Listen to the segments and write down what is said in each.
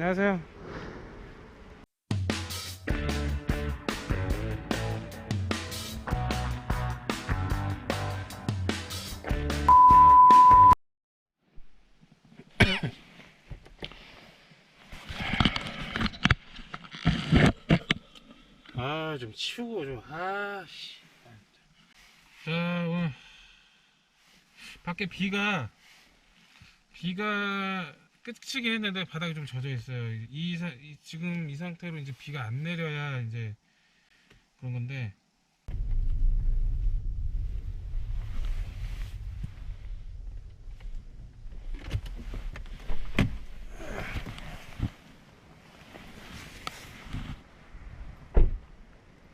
안녕하세요. 아, 좀 치우고 좀, 아, 씨. 자, 오늘, 밖에 비가, 비가 끝이긴 했는데 바닥이 좀 젖어 있어요. 이, 사- 이- 지금 이 상태로 이제 비가 안 내려야 이제 그런 건데.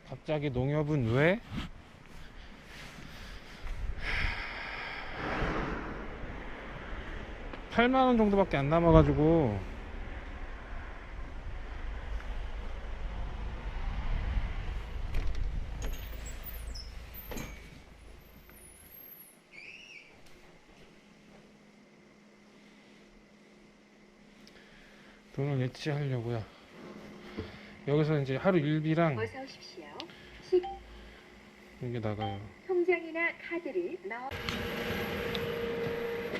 갑자기 농협은 왜? 팔만원 정도밖에 안 남아가지고 돈을 예치하려고요. 여기서 이제 하루 일비랑 어서 오십시오. 식 이게 나가요. 통장이나 카드를 넣어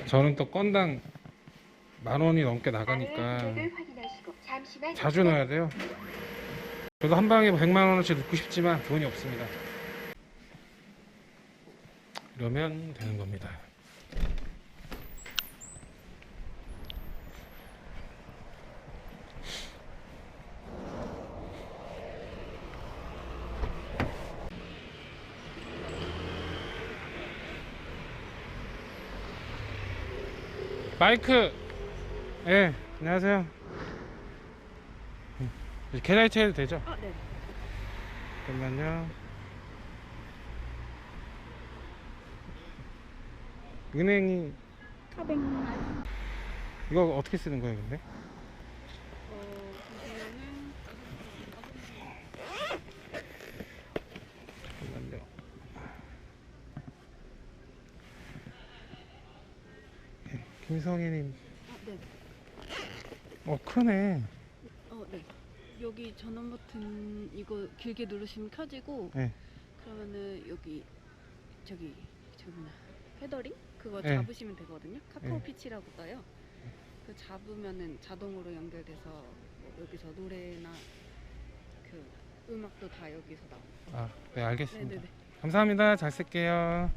저는 또 건당 만 원이 넘게 나가니까 자주 넣어야 돼요. 저도 한 방에 100만 원어치 넣고 싶지만 돈이 없습니다. 이러면 되는 겁니다. 마이크, 예, 안녕하세요. 계좌이체 해도 되죠? 어, 네. 잠깐만요. 은행이 400만 이거 어떻게 쓰는 거예요, 근데? 어, 잠깐만요. 네, 김성희님, 아, 네. 어 크네. 어, 네. 여기 전원 버튼 이거 길게 누르시면 켜지고 네. 그러면은 여기 저기 저기 뭐냐 헤더링 그거 네. 잡으시면 되거든요. 카카오 네. 피치라고 떠요. 그 잡으면은 자동으로 연결돼서 뭐 여기서 노래나 그 음악도 다 여기서 나오고. 아, 네 알겠습니다. 네네네. 감사합니다. 잘 쓸게요.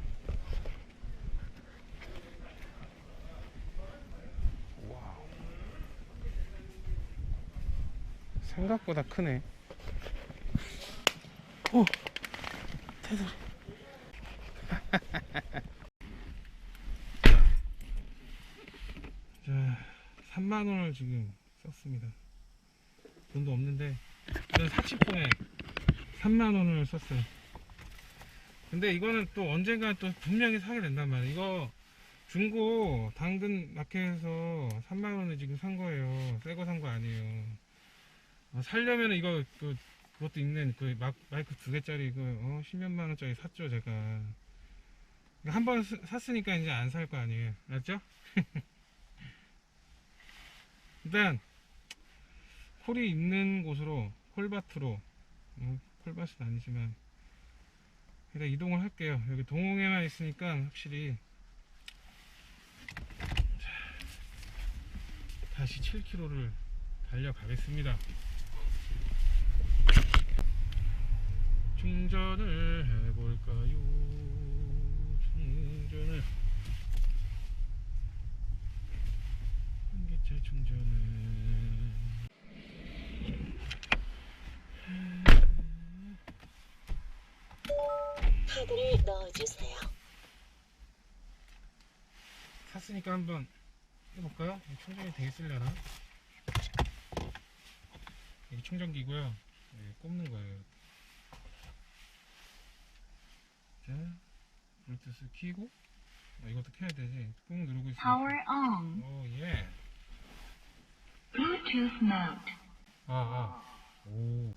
와우. 생각보다 크네. 오, 태소리. 자, 3만 원을 지금 썼습니다. 돈도 없는데, 저는 사치폰에 3만 원을 썼어요. 근데 이거는 또 언젠가 또 분명히 사게 된단 말이에요. 이거 중고 당근 마켓에서 3만 원에 지금 산 거예요. 새 거 산 거 아니에요. 어, 살려면 이거 그 그것도 있는 그 마, 마이크 두 개짜리 그 어, 10몇만 원짜리 샀죠 제가. 한 번 샀으니까 이제 안 살 거 아니에요. 맞죠? 일단 콜이 있는 곳으로 콜밭으로 어, 콜밭은 아니지만 일단 이동을 할게요. 여기 동홍에만 있으니까 확실히 자, 다시 7km를 달려가겠습니다. 충전을 해볼까요? 충전을 전기차 충전을 카드를 넣어주세요. 샀으니까 한번 해볼까요? 충전이 돼 있으려나? 이게 충전기고요. 네, 꼽는 거예요. 자, 블루투스 키고 어, 이것도 켜야 되지. 꾹 누르고 있으면 Power on. 오 예. Bluetooth mode. 아 아. 오.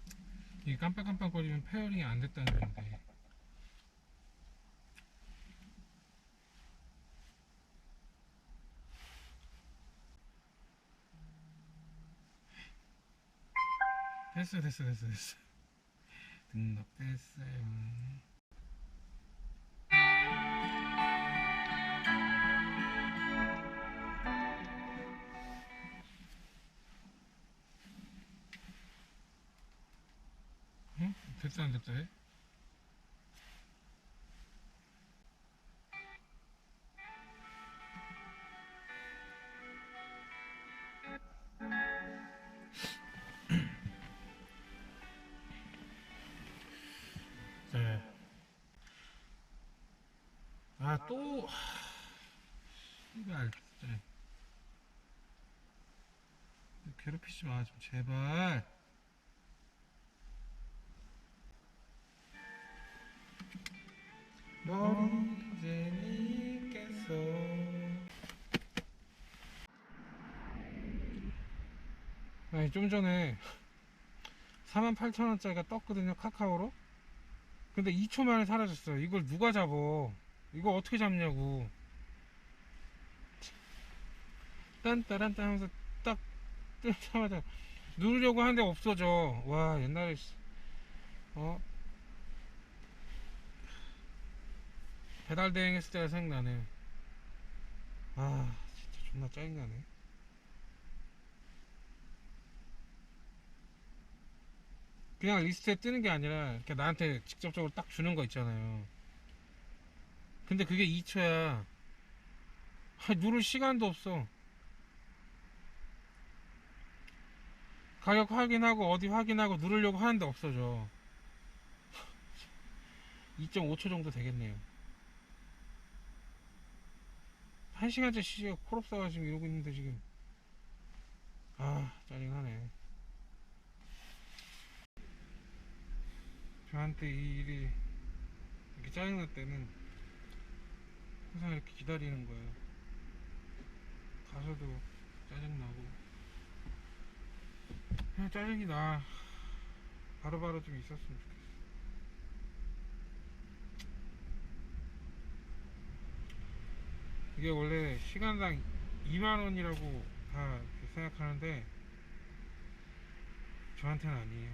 이게 깜빡깜빡거리면 페어링이 안 됐다는 건데. 됐어 됐어 됐어 됐어 등록 됐어요 응? 됐어 안 됐어 해? 네. 아, 또, 이발, 진짜. 괴롭히지 마, 좀, 제발. 머리 니겠어. 아니, 좀 전에 48,000원짜리가 떴거든요, 카카오로. 근데 2초 만에 사라졌어요. 이걸 누가 잡어? 이거 어떻게 잡냐고. 딴따란딴 하면서 딱 뜨자마자 누르려고 하는데 없어져. 와, 옛날에, 씨. 어? 배달 대행 했을 때가 생각나네. 아, 진짜 존나 짜증나네. 그냥 리스트에 뜨는 게 아니라 이렇게 나한테 직접적으로 딱 주는 거 있잖아요. 근데 그게 2초야. 아, 누를 시간도 없어. 가격 확인하고 어디 확인하고 누르려고 하는데 없어져. 2.5초 정도 되겠네요. 1시간째 시간 콜업사가 지금 이러고 있는데 지금. 아, 짜증나네. 저한테 이 일이 이렇게 짜증날 때는 항상 이렇게 기다리는 거예요. 가서도 짜증나고. 그냥 짜증이 나. 바로바로 좀 있었으면 좋겠어. 이게 원래 시간당 2만원이라고 다 생각하는데 저한테는 아니에요.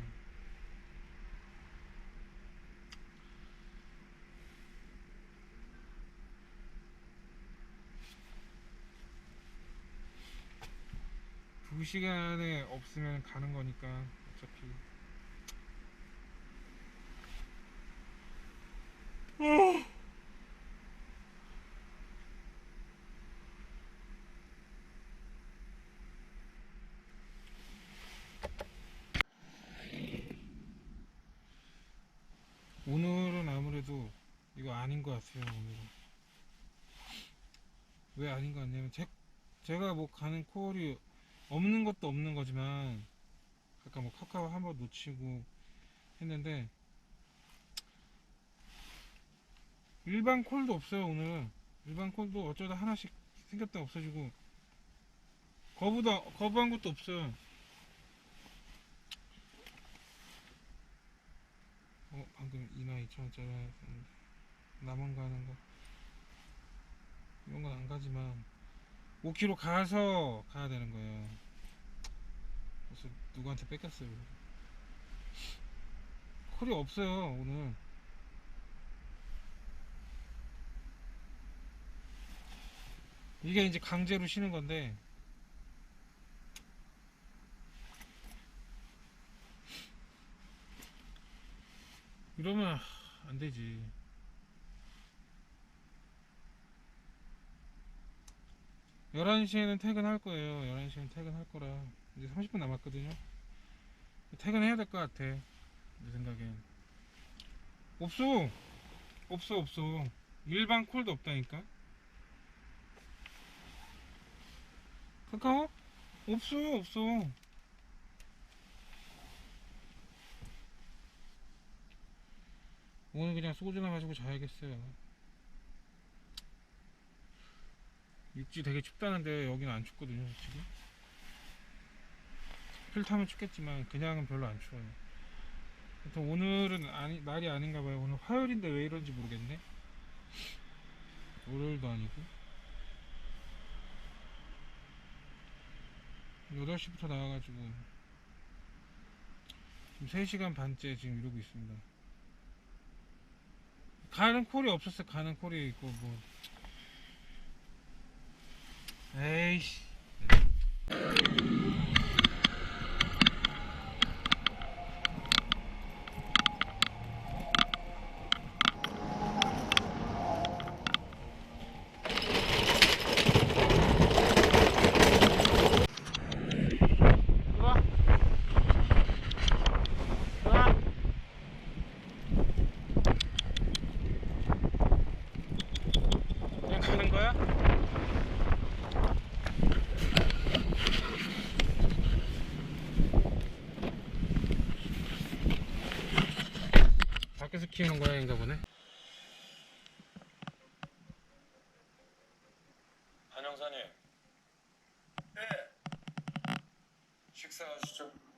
두 시간에 없으면 가는 거니까 어차피 오늘은 아무래도 이거 아닌 것 같아요 오늘은. 왜 아닌 것 같냐면 제, 제가 뭐 가는 콜이 없는 것도 없는 거지만 아까 뭐 카카오 한번 놓치고 했는데 일반 콜도 없어요 오늘. 일반 콜도 어쩌다 하나씩 생겼다 없어지고 거부도 거부한 것도 없어요. 어 방금 2만 2천원짜리 했는데 나만 가는 거 이런 건 안 가지만 5km 가서 가야 되는 거예요. 그래서 누구한테 뺏겼어요. 콜이 없어요 오늘. 이게 이제 강제로 쉬는 건데 이러면 안 되지. 열한 시에는 퇴근할 거예요. 11시에는 퇴근할 거라. 이제 30분 남았거든요. 퇴근해야 될 것 같아. 내 생각엔. 없어! 없어, 없어. 일반 콜도 없다니까? 카카오? 없어, 없어. 오늘 그냥 소주나 마시고 자야겠어요. 육지 되게 춥다는데 여기는 안 춥거든요 솔직히. 필타면 춥겠지만 그냥은 별로 안 추워요. 보통 오늘은 아니, 날이 아닌가 봐요. 오늘 화요일인데 왜 이런지 모르겠네. 월요일도 아니고. 8시부터 나와가지고 지금 3시간 반째 지금 이러고 있습니다. 가는 콜이 없었어요. 가는 콜이 있고 뭐. 哎 키우는 고양인가 보네. 한영사님. 네. 식사하시죠.